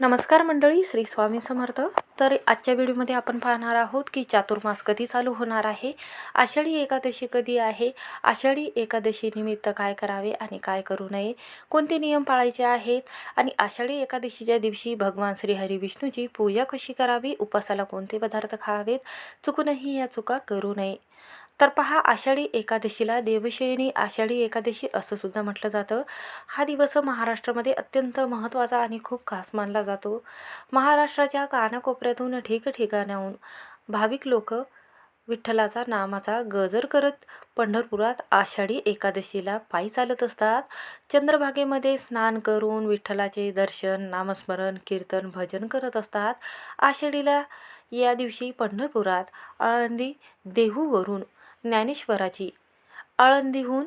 नमस्कार मंडळी श्री स्वामी समर्थ. तर आजच्या व्हिडिओमध्ये आपण पाहणार आहोत की चातुर्मास कधी चालू होणार आहे? आषाढी एकादशी कधी आहे? आषाढी एकादशी निमित्त काय करावे आणि काय करू नये? कोणते नियम पाळायचे आहेत? आणि आषाढी एकादशीच्या दिवशी भगवान श्री हरी विष्णूची पूजा कशी करावी? उपासाला कोणते पदार्थ खावेत? चुकूनही या चुका करू नये. तर पहा आषाढी एकादशीला देवशयनी आषाढी एकादशी असं सुद्धा म्हटलं जातं. हा दिवस महाराष्ट्रामध्ये अत्यंत महत्त्वाचा आणि खूप खास मानला जातो. महाराष्ट्राच्या कानाकोपऱ्यातून ठिकठिकाणाहून भाविक लोक विठ्ठलाचा नामाचा गजर करत पंढरपुरात आषाढी एकादशीला पायी चालत असतात. चंद्रभागेमध्ये स्नान करून विठ्ठलाचे दर्शन नामस्मरण कीर्तन भजन करत असतात. आषाढीला या दिवशी पंढरपुरात आळंदी देहूवरून ज्ञानेश्वराची. आळंदीहून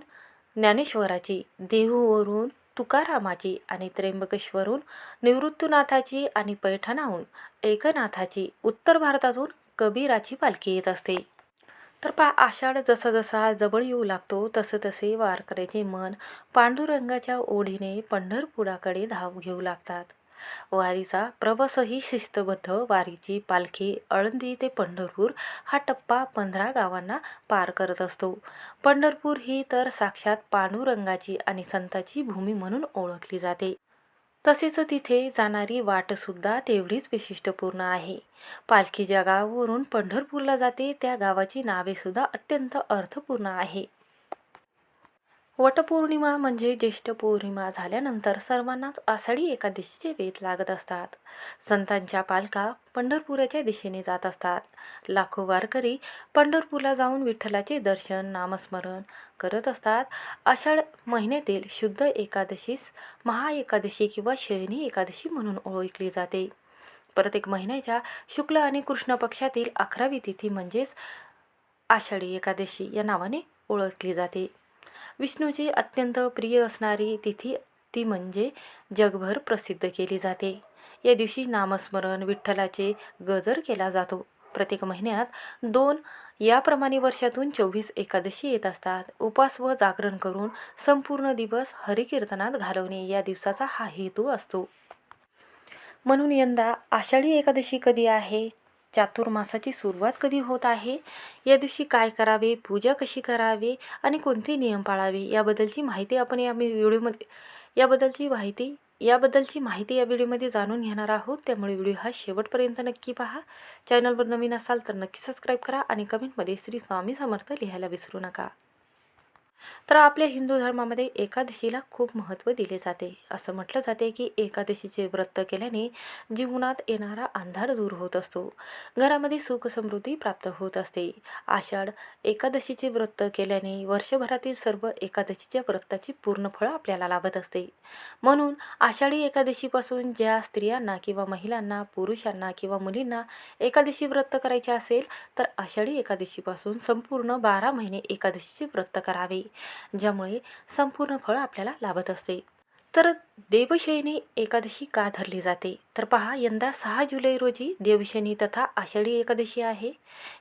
ज्ञानेश्वराची देहूवरून तुकारामाची आणि त्र्यंबकेश्वरून निवृत्तनाथाची आणि पैठणाहून एकनाथाची उत्तर भारतातून कबीराची पालखी येत असते. तर पा आषाढ जसा जसा जवळ येऊ लागतो तसं तसे वारकऱ्याचे मन पांडुरंगाच्या ओढीने पंढरपुराकडे धाव घेऊ लागतात. वारीचा प्रवासही शिस्तबद्ध वारीची पालखी आळंदी ते पंढरपूर हा टप्पा पंधरा गावांना पार करत असतो. पंढरपूर ही तर साक्षात पांडुरंगाची आणि संताची भूमी म्हणून ओळखली जाते. तसेच तिथे जाणारी वाटसुद्धा तेवढीच विशिष्टपूर्ण आहे. पालखी ज्या गावावरून पंढरपूरला जाते त्या गावाची नावेसुद्धा अत्यंत अर्थपूर्ण आहे. वटपौर्णिमा म्हणजे ज्येष्ठ पौर्णिमा झाल्यानंतर सर्वांनाच आषाढी एकादशीचे वेध लागत असतात. संतांच्या पालका पंढरपुराच्या दिशेने जात असतात. लाखो वारकरी पंढरपूरला जाऊन विठ्ठलाचे दर्शन नामस्मरण करत असतात. आषाढ महिन्यातील शुद्ध एकादशीस महाएकादशी किंवा शयनी एकादशी म्हणून ओळखली जाते. प्रत्येक महिन्याच्या शुक्ल आणि कृष्ण पक्षातील अकरावी तिथी म्हणजेच आषाढी एकादशी या नावाने ओळखली जाते. विष्णूची अत्यंत प्रिय असणारी तिथी ती म्हणजे जगभर प्रसिद्ध केली जाते. या दिवशी नामस्मरण विठ्ठलाचे गजर केला जातो. प्रत्येक महिन्यात दोन याप्रमाणे वर्षातून चोवीस एकादशी येत असतात. उपास व जागरण करून संपूर्ण दिवस हरिकीर्तनात घालवणे या दिवसाचा हा हेतू असतो. म्हणून यंदा आषाढी एकादशी कधी आहे? चातुर्मासाची सुरुवात कधी होत आहे? या दिवशी काय करावे? पूजा कशी करावे? आणि कोणते नियम पाळावे? याबद्दलची माहिती आपण या व्हिडिओमध्ये याबद्दलची माहिती याबद्दलची माहिती या व्हिडिओमध्ये जाणून घेणार आहोत. त्यामुळे व्हिडिओ हा शेवटपर्यंत नक्की पहा. चॅनलवर नवीन असाल तर नक्की सबस्क्राईब करा आणि कमेंटमध्ये श्री स्वामी समर्थ लिहायला विसरू नका. तर आपल्या हिंदू धर्मामध्ये एकादशीला खूप महत्त्व दिले जाते. असं म्हटलं जाते की एकादशीचे व्रत केल्याने जीवनात येणारा अंधार दूर होत असतो. घरामध्ये सुख समृद्धी प्राप्त होत असते. आषाढ एकादशीचे व्रत केल्याने वर्षभरातील सर्व एकादशीच्या व्रताची पूर्ण फळं आपल्याला लाभत असते. म्हणून आषाढी एकादशीपासून ज्या स्त्रियांना किंवा महिलांना पुरुषांना किंवा मुलींना एकादशी व्रत करायचे असेल तर आषाढी एकादशीपासून संपूर्ण बारा महिने एकादशीचे व्रत करावे. ज्यामुळे संपूर्ण फळ आपल्याला लाभत असते. तर देवशयनी एकादशी का धरली जाते? तर पहा यंदा सहा जुलै रोजी देवशयनी तथा आषाढी एकादशी आहे.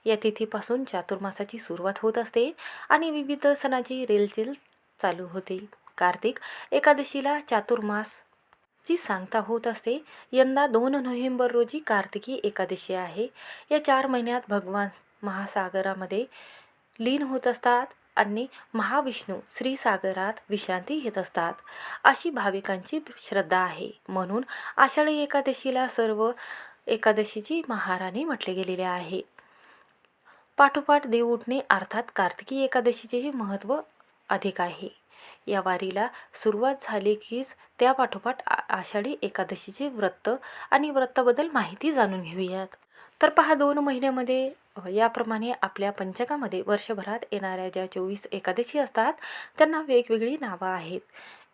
या तिथीपासून चातुर्मासाची सुरुवात होत असते आणि विविध सणाची रेलचेल चालू होते. कार्तिक एकादशीला चातुर्मास ची सांगता होत असते. यंदा दोन नोव्हेंबर रोजी कार्तिकी एकादशी आहे. या चार महिन्यात भगवान महासागरामध्ये लीन होत असतात. आणि महाविष्णू श्रीसागरात विश्रांती घेत असतात. अशी भाविकांची श्रद्धा आहे. म्हणून आषाढी एकादशीला सर्व एकादशीची महाराणी म्हटले गेलेले आहे. पाठोपाठ देव उठणे अर्थात कार्तिकी एकादशीचेही महत्त्व अधिक आहे. या वारीला सुरुवात झाली कीच त्या पाठोपाठ आषाढी एकादशीचे व्रत आणि व्रताबद्दल माहिती जाणून घेऊयात. तर पहा दोन महिन्यामध्ये याप्रमाणे आपल्या पंचकामध्ये वर्षभरात येणाऱ्या ज्या चोवीस एकादशी असतात त्यांना वेगवेगळी नावं आहेत.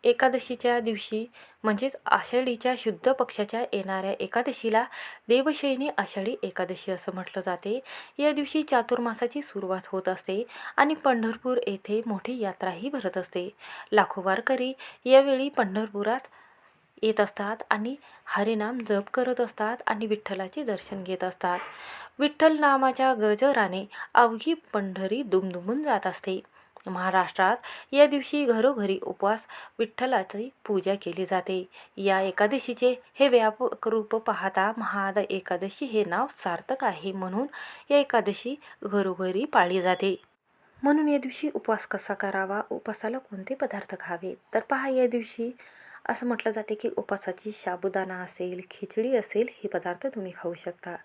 एकादशीच्या दिवशी म्हणजेच आषाढीच्या शुद्ध पक्षाच्या येणाऱ्या एकादशीला देवशयनी आषाढी एकादशी असं म्हटलं जाते. या दिवशी चातुर्मासाची सुरुवात होत असते आणि पंढरपूर येथे मोठी यात्राही भरत असते. लाखो वारकरी यावेळी पंढरपुरात येत असतात आणि हरिनाम जप करत असतात आणि विठ्ठलाचे दर्शन घेत असतात. विठ्ठल नामाच्या गजराने अवघी पंढरी दुमदुमून जात असते. महाराष्ट्रात या दिवशी घरोघरी उपवास विठ्ठलाची पूजा केली जाते. या एकादशीचे हे व्यापक रूप पाहता महाद एकादशी हे नाव सार्थक आहे म्हणून या एकादशी घरोघरी पाळली जाते. म्हणून या दिवशी उपवास कसा करावा? उपवासाला कोणते पदार्थ खावे? तर पहा या दिवशी असं म्हटलं जाते की उपवासाची साबुदाणा असेल खिचडी असेल हे पदार्थ तुम्ही खाऊ शकता.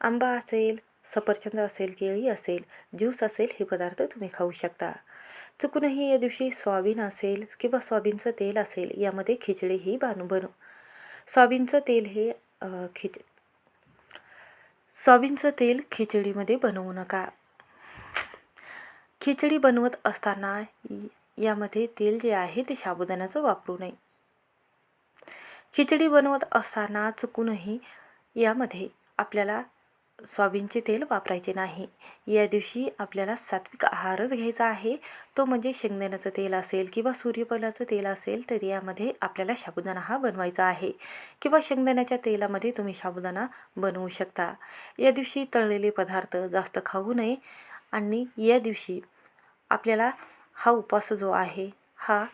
आंबा असेल सफरचंद असेल केळी असेल ज्यूस असेल हे पदार्थ तुम्ही खाऊ शकता. चुकूनही या दिवशी सोयाबीन असेल किंवा सोयाबीनचं तेल असेल यामध्ये खिचडी ही बानू बनू. सोयाबीनचं तेल हे खिच सोयाबीनचं तेल खिचडीमध्ये बनवू नका. खिचडी बनवत असताना यामध्ये तेल जे आहे ते साबुदाण्याचं वापरू नये. खिचडी बनवत असताना चुकूनही यामध्ये आपल्याला सोयाबीनचे तेल वापरायचे नाही. या दिवशी आपल्याला सात्विक आहारच घ्यायचा आहे. तो म्हणजे शेंगदाण्याचं तेल असेल किंवा सूर्यफलाचं तेल असेल तर यामध्ये आपल्याला साबुदाणा हा बनवायचा आहे. किंवा शेंगदाण्याच्या तेलामध्ये तुम्ही साबुदाणा बनवू शकता. या दिवशी तळलेले पदार्थ जास्त खाऊ नये. आणि या दिवशी आपल्याला हा उपवास जो आहे हा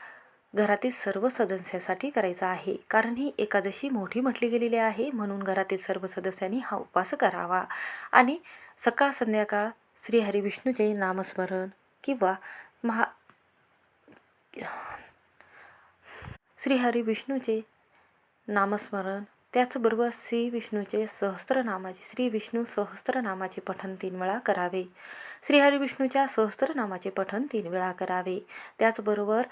घरातील सर्व सदस्यासाठी करायचा आहे. कारण ही एकादशी मोठी म्हटली गेलेली आहे म्हणून घरातील सर्व सदस्यांनी हा उपवास करावा. आणि सकाळ संध्याकाळ श्री हरिविष्णूचे नामस्मरण किंवा महा श्री हरिविष्णूचे नामस्मरण त्याचबरोबर श्री विष्णूचे सहस्त्रनामाचे श्री विष्णू सहस्त्रनामाचे पठण तीन वेळा करावे. श्री हरिविष्णूच्या सहस्त्रनामाचे पठण तीन वेळा करावे. त्याचबरोबर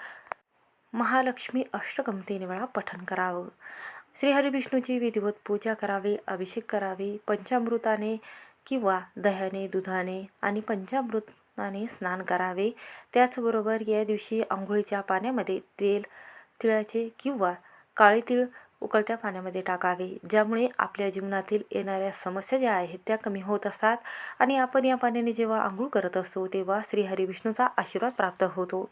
महालक्ष्मी अष्टकम तीन वेळा पठन करावं. श्रीहरिविष्णूची विधिवत पूजा करावी अभिषेक करावे पंचामृताने किंवा दह्याने दुधाने आणि पंचामृताने स्नान करावे. त्याचबरोबर या दिवशी आंघोळीच्या पाण्यामध्ये तेल तिळाचे किंवा काळे तिळ उकळत्या पाण्यामध्ये टाकावे ज्यामुळे आपल्या जीवनातील येणाऱ्या समस्या ज्या आहेत त्या कमी होत असतात. आणि आपण या पाण्याने जेव्हा आंघोळ करत असतो तेव्हा श्रीहरी विष्णूचा आशीर्वाद प्राप्त होतो.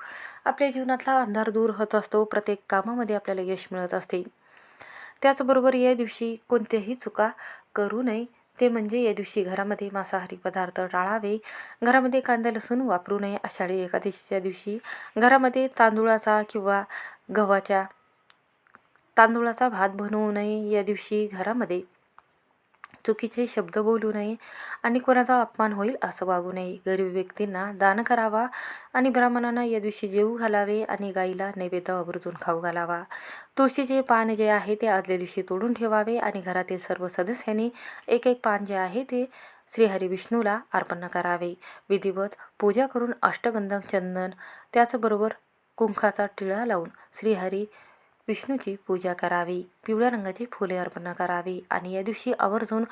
आपल्या जीवनातला अंधार दूर होत असतो प्रत्येक कामामध्ये आपल्याला यश मिळत असते. त्याचबरोबर या दिवशी कोणत्याही चुका करू नये ते म्हणजे या दिवशी घरामध्ये मांसाहारी पदार्थ टाळावे घरामध्ये कांदा लसूण वापरू नये आषाढी एकादशीच्या दिवशी घरामध्ये तांदूळाचा किंवा गव्हाच्या तांदूळाचा भात बनवू नये या दिवशी घरामध्ये. चुकीचे शब्द बोलू नये आणि कोणाचा अपमान होईल असं वागू नये. गरीब व्यक्तींना दान करावा आणि ब्राह्मणांना या दिवशी जेवू घालावे आणि गाईला नैवेद्य आवर्जून खाऊ घालावा. तुळशीचे पान जे आहे ते आदल्या दिवशी तोडून ठेवावे आणि घरातील सर्व सदस्यांनी एक एक पान जे आहे ते श्रीहरी विष्णूला अर्पण करावे. विधिवत पूजा करून अष्टगंध चंदन त्याचबरोबर कुंखाचा टिळा लावून श्रीहरी विष्णूची पूजा करावी पिवळ्या रंगाची फुले अर्पण करावी आणि या दिवशी आवर्जून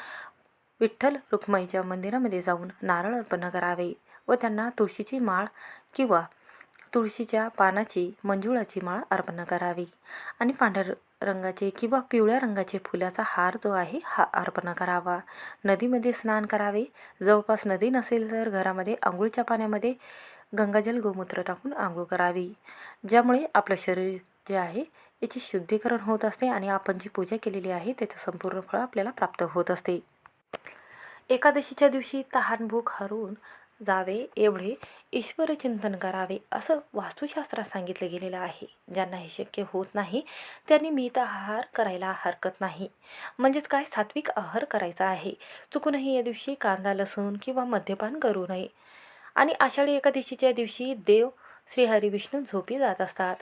विठ्ठल रुक्माईच्या मंदिरामध्ये जाऊन नारळ अर्पण करावे व त्यांना तुळशीची माळ किंवा तुळशीच्या पानाची मंजुळाची माळ अर्पण करावी. आणि पांढऱ्या रंगाचे किंवा पिवळ्या रंगाचे फुलाचा हार जो आहे हा अर्पण करावा. नदीमध्ये स्नान करावे. जवळपास नदी नसेल तर घरामध्ये आंघोळीच्या पाण्यामध्ये गंगाजल गोमूत्र टाकून आंघोळ करावी. ज्यामुळे आपलं शरीर जे आहे याचे शुद्धीकरण होत असते आणि आपण जी पूजा केलेली आहे त्याचं संपूर्ण फळ आपल्याला प्राप्त होत असते. एकादशीच्या दिवशी तहान भूक हरवून जावे एवढे ईश्वरचिंतन करावे असं वास्तुशास्त्रात सांगितलं गेलेलं आहे. ज्यांना हे शक्य होत नाही त्यांनी मित आहार करायला हरकत नाही. म्हणजेच काय? सात्विक आहार करायचा आहे. चुकूनही या दिवशी कांदा लसूण किंवा मद्यपान करू नये. आणि आषाढी एकादशीच्या दिवशी देव श्रीहरी विष्णू झोपी जात असतात.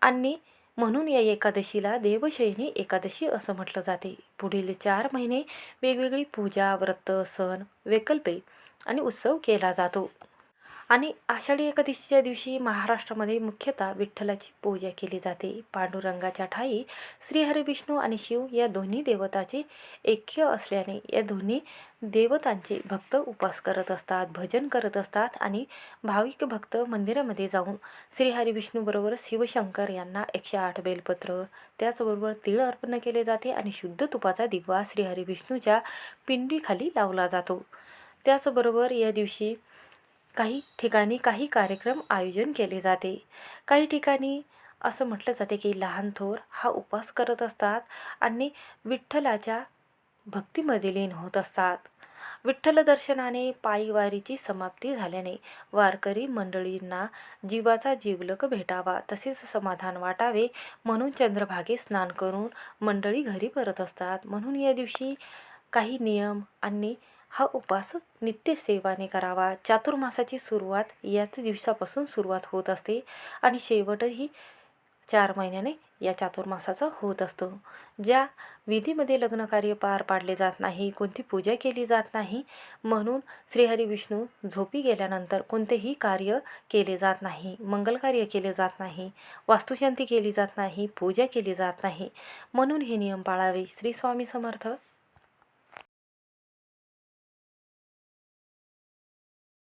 आणि म्हणून या एकादशीला देवशयनी एकादशी असं म्हटलं जाते. पुढील चार महिने वेगवेगळी पूजा व्रत सण वैकल्पे आणि उत्सव केला जातो. आणि आषाढी एकादशीच्या दिवशी महाराष्ट्रामध्ये मुख्यतः विठ्ठलाची पूजा केली जाते. पांडुरंगाच्या ठाई श्रीहरी विष्णू आणि शिव या दोन्ही देवताचे ऐक्य असल्याने या दोन्ही देवतांचे भक्त उपास करत असतात भजन करत असतात आणि भाविक भक्त मंदिरामध्ये जाऊन श्रीहरी विष्णूबरोबर शिवशंकर यांना एकशे आठ बेलपत्र त्याचबरोबर तिळ अर्पण केले जाते आणि शुद्ध तुपाचा दिवा श्रीहरी विष्णूच्या पिंडीखाली लावला जातो. त्याचबरोबर या दिवशी काही ठिकाणी काही कार्यक्रम आयोजन केले जाते. काही ठिकाणी असं म्हटलं जाते की लहान थोर हा उपवास करत असतात आणि विठ्ठलाच्या भक्तीमध्ये लीन होत असतात. विठ्ठल दर्शनाने पायीवारीची समाप्ती झाल्याने वारकरी मंडळींना जीवाचा जीवलक भेटावा तसेच समाधान वाटावे म्हणून चंद्रभागे स्नान करून मंडळी घरी परत असतात. म्हणून या दिवशी काही नियम आणि हा उपास नित्यसेवाने करावा. चातुर्मासाची सुरुवात याच दिवसापासून सुरुवात होत असते आणि शेवटही चार महिन्याने या चातुर्मासाचा होत असतो. ज्या विधीमध्ये लग्नकार्य पार पाडले जात नाही कोणती पूजा केली जात नाही म्हणून श्रीहरी विष्णू झोपी गेल्यानंतर कोणतेही कार्य केले जात नाही मंगलकार्य केले जात नाही वास्तुशांती केली जात नाही पूजा केली जात नाही म्हणून हे नियम पाळावे. श्री स्वामी समर्थ